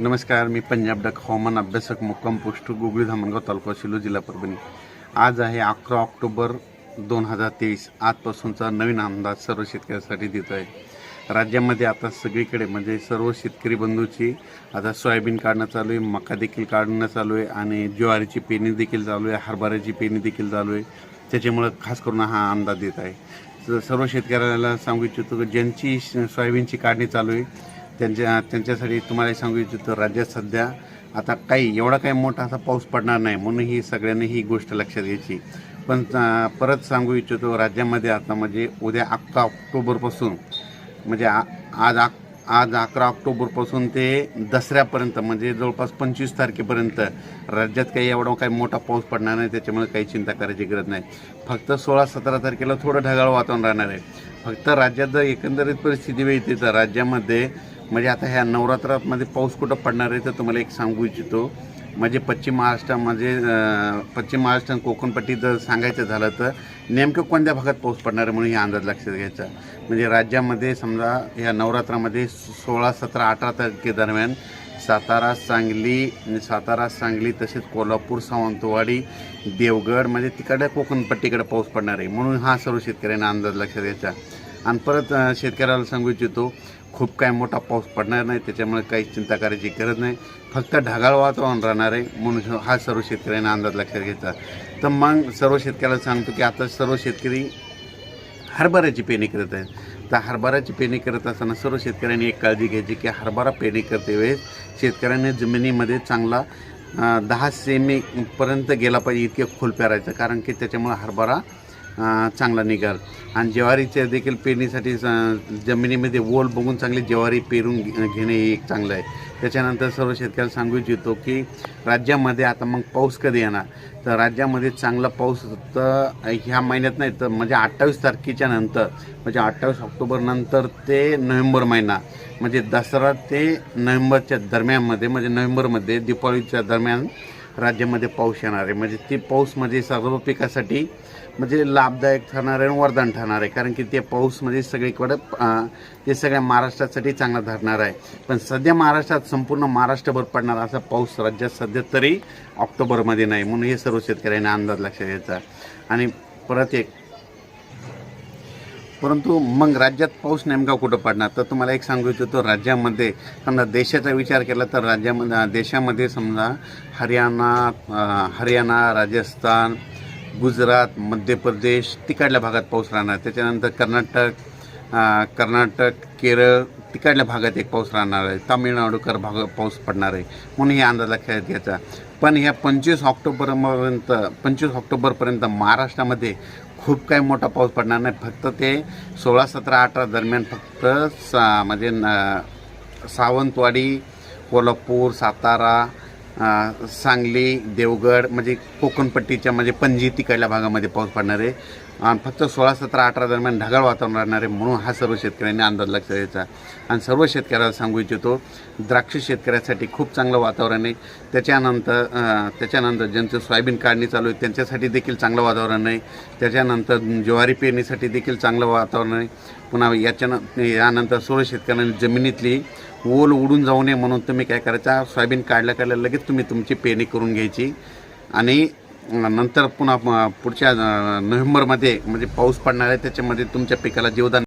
नमस्कार मी पंजाब डक हवामान अभ्यासक मुक्काम पोस्ट गुगळी धामणगाव तालुका शिलो जिल्हा परभणी. आज आहे अकरा ऑक्टोबर दोन हजार तेवीस. आजपासूनचा नवीन अंदाज सर्व शेतकऱ्यांसाठी देत आहे. राज्यामध्ये आता सगळीकडे म्हणजे सर्व शेतकरी बंधूची आता सोयाबीन काढणं चालू आहे मका देखील काढणं चालू आहे आणि ज्वारीची पेरणी देखील चालू आहे हरभऱ्याची पेरणी देखील चालू आहे. त्याच्यामुळं खास करून हा अंदाज देत आहे. सर्व शेतकऱ्याला सांगू इच्छितो की ज्यांची श- सोयाबीनची काढणी चालू आहे त्यांच्या त्यांच्यासाठी तुम्हाला सांगू इच्छितो राज्यात सध्या आता काही एवढा काही मोठा असा पाऊस पडणार नाही म्हणून ही सगळ्यांनी ही गोष्ट लक्षात घ्यायची. पण परत सांगू इच्छितो राज्यामध्ये आता म्हणजे उद्या अकरा ऑक्टोबरपासून म्हणजे आ आज अक आज अकरा ऑक्टोबरपासून ते दसऱ्यापर्यंत म्हणजे जवळपास पंचवीस तारखेपर्यंत राज्यात काही एवढा काही मोठा पाऊस पडणार नाही त्याच्यामुळे काही चिंता करायची गरज नाही. फक्त सोळा सतरा तारखेला थोडं ढगाळ वातावरण राहणार आहे. फक्त राज्यात जर एकंदरीत परिस्थिती वेळ तर राज्यामध्ये म्हणजे आता ह्या नवरात्रामध्ये पाऊस कुठं पडणार आहे तर तुम्हाला एक सांगू इच्छितो. म्हणजे पश्चिम महाराष्ट्रामध्ये म्हणजे, पश्चिम महाराष्ट्र आणि कोकणपट्टी जर सांगायचं झालं तर नेमकं कोणत्या भागात पाऊस पडणार आहे म्हणून हे अंदाज लक्षात घ्यायचा. म्हणजे राज्यामध्ये समजा या नवरात्रामध्ये सोळा सतरा अठरा तारखेदरम्यान सातारा सांगली म्हणजे सातारा सांगली तसेच कोल्हापूर सावंतवाडी देवगड म्हणजे तिकडे कोकणपट्टीकडे पाऊस पडणार आहे. म्हणून हा सर्व शेतकऱ्यांना अंदाज लक्षात घ्यायचा. आणि परत शेतकऱ्याला सांगू इच्छितो खूप काय मोठा पाऊस पडणार नाही त्याच्यामुळे काही चिंता करायची गरज नाही. फक्त ढगाळ वातावरण राहणार आहे म्हणून हा सर्व शेतकऱ्यांना अंदाज लक्षात घ्यायचा. तर मग सर्व शेतकऱ्याला सांगतो की आता सर्व शेतकरी हरभऱ्याची पेरणी करत आहेत. तर हरभऱ्याची पेरणी करत असताना सर्व शेतकऱ्यांनी एक काळजी घ्यायची की हरभरा पेरणी करते वेळेस शेतकऱ्यांनी जमिनीमध्ये चांगला दहा सेमीपर्यंत गेला पाहिजे इतके खोल पेरायचं कारण की त्याच्यामुळे हरभरा चांगला निघाल. आणि ज्वारीच्या देखील पेरणीसाठी जमिनीमध्ये ओल बघून चांगली ज्वारी पेरून घे- घेणे हे एक चांगलं आहे. त्याच्यानंतर सर्व शेतकऱ्याला सांगू इच्छितो की राज्यामध्ये आता मग पाऊस कधी येणार? तर राज्यामध्ये चांगला पाऊस तर ह्या महिन्यात नाही तर म्हणजे अठ्ठावीस तारखेच्या नंतर म्हणजे अठ्ठावीस ऑक्टोबर नंतर ते नोव्हेंबर महिना म्हणजे दसरा ते नोव्हेंबरच्या दरम्यानमध्ये म्हणजे नोव्हेंबरमध्ये दीपावलीच्या दरम्यान राज्यामध्ये पाऊस येणार आहे. म्हणजे ते पाऊस म्हणजे सर्व पिकासाठी म्हणजे लाभदायक ठरणार आहे आणि वरदान ठरणार आहे. कारण की ते पाऊस म्हणजे सगळीकडं ते सगळ्या महाराष्ट्रासाठी चांगला ठरणार आहे. पण सध्या महाराष्ट्रात संपूर्ण महाराष्ट्रभर पडणार असा पाऊस राज्यात सध्या तरी ऑक्टोबरमध्ये नाही. म्हणून हे सर्व शेतकऱ्यांना अंदाज लक्षात घ्यायचा आणि परत एक परंतु मग राज्यात पाऊस नेमका कुठं पडणार? तर तुम्हाला एक सांगू इच्छितो राज्यामध्ये समजा देशाचा विचार केला तर राज्यामध्ये देशामध्ये समजा हरियाणा हरियाणा राजस्थान गुजरात मध्य प्रदेश तिकडल्या भागात पाऊस राहणार. त्याच्यानंतर कर्नाटक कर्नाटक केरळ तिकडल्या भागात एक पाऊस राहणार आहे. तामिळनाडूकर भाग पाऊस पडणार आहे. म्हणून हे अंदाज लक्षात घ्यायचा. पण ह्या पंचवीस ऑक्टोबरपर्यंत पंचवीस ऑक्टोबरपर्यंत महाराष्ट्रामध्ये खूप काही मोठा पाऊस पडणार नाही. फक्त ते सोळा सतरा अठरा दरम्यान फक्त सा म्हणजे न- सावंतवाडी कोल्हापूर सातारा सांगली देवगड म्हणजे कोकणपट्टीच्या म्हणजे पणजी तिकडल्या भागामध्ये पाऊस पडणार आहे. आणि फक्त सोळा सतरा अठरा दरम्यान ढगाळ वातावरण राहणार आहे म्हणून हा सर्व शेतकऱ्यांनी अंदाज लक्षात द्यायचा. आणि सर्व शेतकऱ्याला सांगू इच्छितो द्राक्ष शेतकऱ्यासाठी खूप चांगलं वातावरण आहे. त्याच्यानंतर त्याच्यानंतर ज्यांचं सोयाबीन काढणी चालू आहे त्यांच्यासाठी देखील चांगलं वातावरण आहे. त्याच्यानंतर ज्वारी पेरणीसाठी देखील चांगलं वातावरण आहे. पुन्हा याच्यानं यानंतर सर्व शेतकऱ्यांनी जमिनीतली ओल उडून जाऊ नये म्हणून तुम्ही काय करायचा? सोयाबीन काढल्या काढल्या लगेच तुम्ही तुमची पेरणी करून घ्यायची. आणि नंतर पुन्हा पुढच्या नोव्हेंबरमध्ये म्हणजे पाऊस पडणार आहे त्याच्यामध्ये तुमच्या पिकाला जीवदान